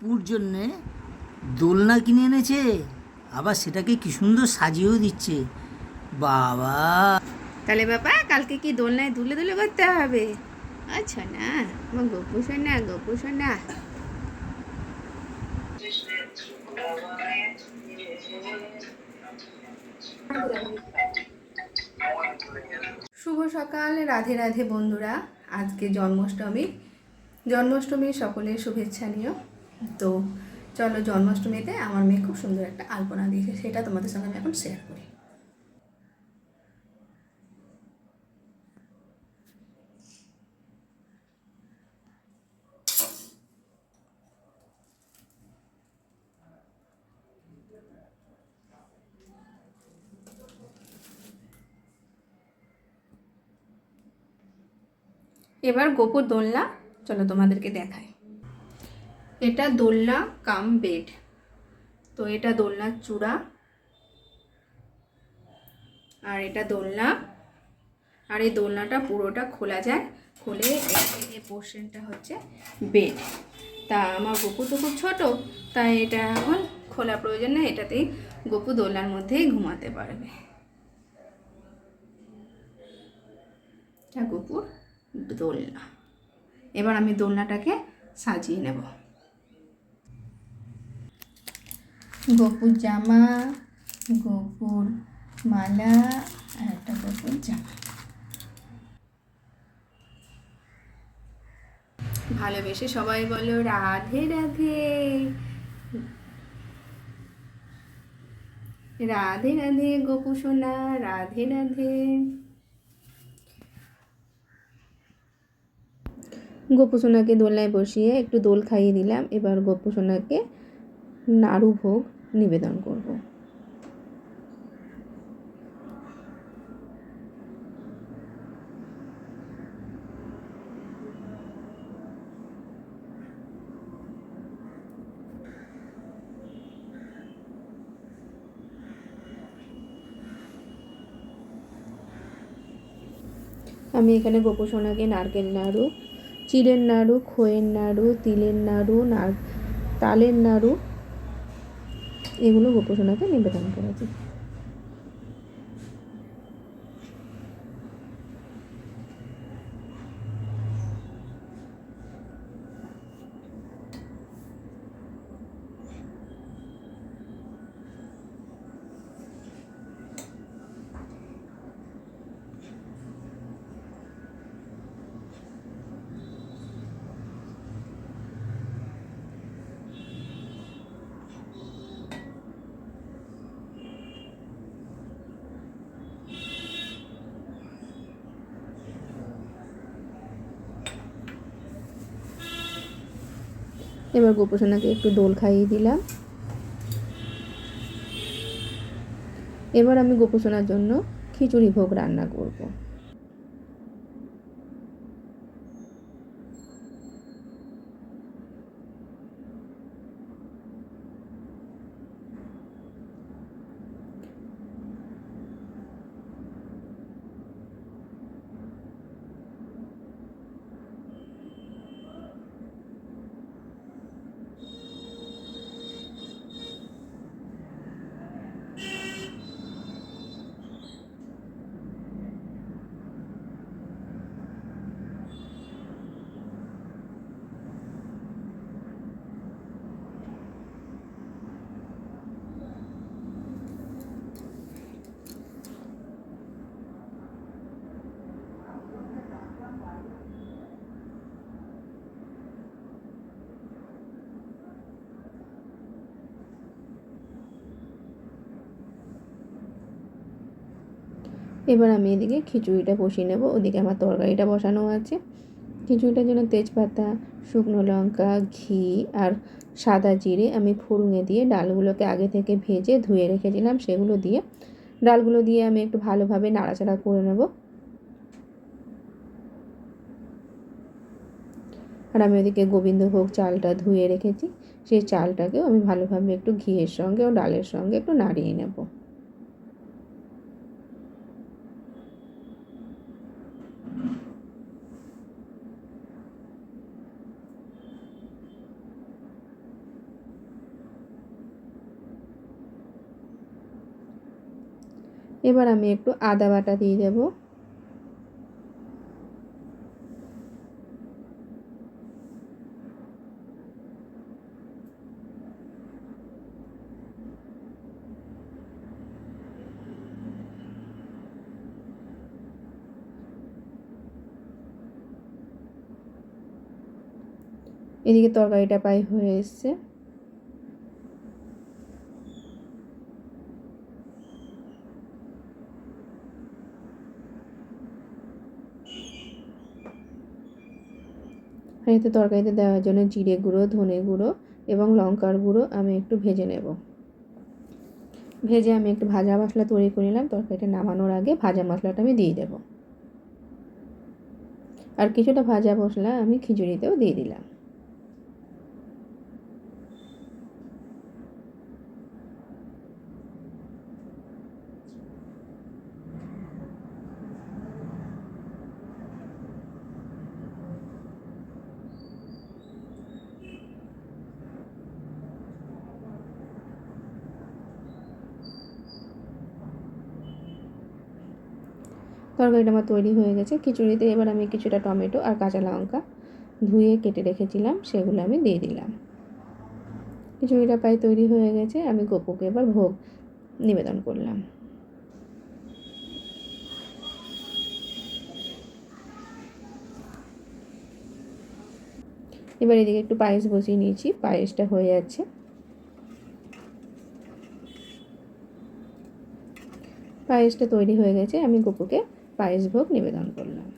পুর জন্যে দোলনা কিনে এনেছে আবার সেটাকে কি সুন্দর সাজিয়েও দিচ্ছে বাবা তাহলে বাবা কালকে কি দোলনায় দুলে দুলে করতে হবে আচ্ছা না আমার গপু সোনা গপু সোনা শুভ সকাল, রাধে রাধে বন্ধুরা। আজকে জন্মাষ্টমী। জন্মাষ্টমীর সকলের শুভেচ্ছা নিও। তো চলো জন্মাষ্টমীতে আমার মেয়ে খুব সুন্দর একটা আলপনা দিয়েছে, সেটা তোমাদের সঙ্গে আমি এখন শেয়ার করি। এবার গোপুর দোলনা, চলো তোমাদেরকে দেখাই। এটা দোলনা কাম বেড। তো এটা দোলনার চূড়া আর এটা দোলনা। আর এই দোলনাটা পুরোটা খোলা যায় খুলে এই- পোর্শনটা হচ্ছে বেড। তা আমার গপু তো খুব ছোট, তাই এটা এখন খোলা প্রয়োজন নেই, এটাতেই গপু দোলনার মধ্যেই ঘুমাতে পারবে। এটা গপুর দোলনা। এবার আমি দোলনাটাকে সাজিয়ে নেব। গপুর জামা, গপুর মালা, আর একটা গপুর জামা। ভালোবেসে সবাই বলো রাধে রাধে। রাধে রাধে গপু সোনা, রাধে রাধে। গোপুসোনাকে দোলনায় বসিয়ে একটু দোল খাইয়ে দিলাম। এবার গোপুসোনাকে নাড়ু ভোগ নিবেদন করব। আমি এখানে গোপুসোনাকে নারকেল নাড়ু চিড়ের নাড়ু খোয়ের নাড়ু তিলের নাড়ু তালের নাড়ু এগুলো গোপসোনাকে নিবেদন করেছি এবার গোপসোনাকে একটু দোল খাইয়ে দিলাম। এবার আমি গোপোষণার জন্য খিচুড়ি ভোগ রান্না করব। এবার আমি এদিকে খিচুড়িটা বসিয়ে নেব। ওদিকে আমার তরকারিটা বসানো আছে। খিচুড়িটার জন্য তেজপাতা, শুকনো লঙ্কা, ঘি আর সাদা জিরে আমি ফোড়ঙে দিয়ে ডালগুলোকে আগে থেকে ভেজে ধুয়ে রেখেছিলাম। সেগুলো দিয়ে ডালগুলো দিয়ে আমি একটু ভালোভাবে নাড়াচাড়া করে নেব। আর আমি ওদিকে গোবিন্দভোগ চালটা ধুয়ে রেখেছি। সেই চালটাকেও আমি ভালোভাবে একটু ঘিয়ের সঙ্গে ও ডালের সঙ্গে একটু নাড়িয়ে নেব। এবার আমি একটু আদা বাটা দিয়ে দেবো। এদিকে তরকারিটা প্রায় হয়ে এসছে আর এতে তরকারিতে দেওয়ার জন্য জিরে গুঁড়ো, ধনে গুঁড়ো এবং লঙ্কার গুঁড়ো আমি একটু ভেজে নেব। ভেজে আমি একটু ভাজা মশলা তৈরি করে নিলাম। তরকারিটা নামানোর আগে ভাজা মশলাটা আমি দিয়ে দেব। আর কিছুটা ভাজা মশলা আমি খিচুড়িতেও দিয়ে দিলাম। তরকারিটা আমার তৈরি হয়ে গেছে। খিচুড়িতে এবার আমি কিছুটা টমেটো আর কাঁচা লঙ্কা ধুয়ে কেটে রেখেছিলাম, সেগুলো আমি দিয়ে দিলাম। খিচুড়িটা প্রায় তৈরি হয়ে গেছে, আমি গোপুকে এবার ভোগ নিবেদন করলাম। এবার এদিকে একটু পায়েস বসিয়ে নিয়েছি, পায়েসটা হয়ে যাচ্ছে। পায়েসটা তৈরি হয়ে গেছে, আমি গোপুকে পায়েস ভোগ নিবেদন করলাম।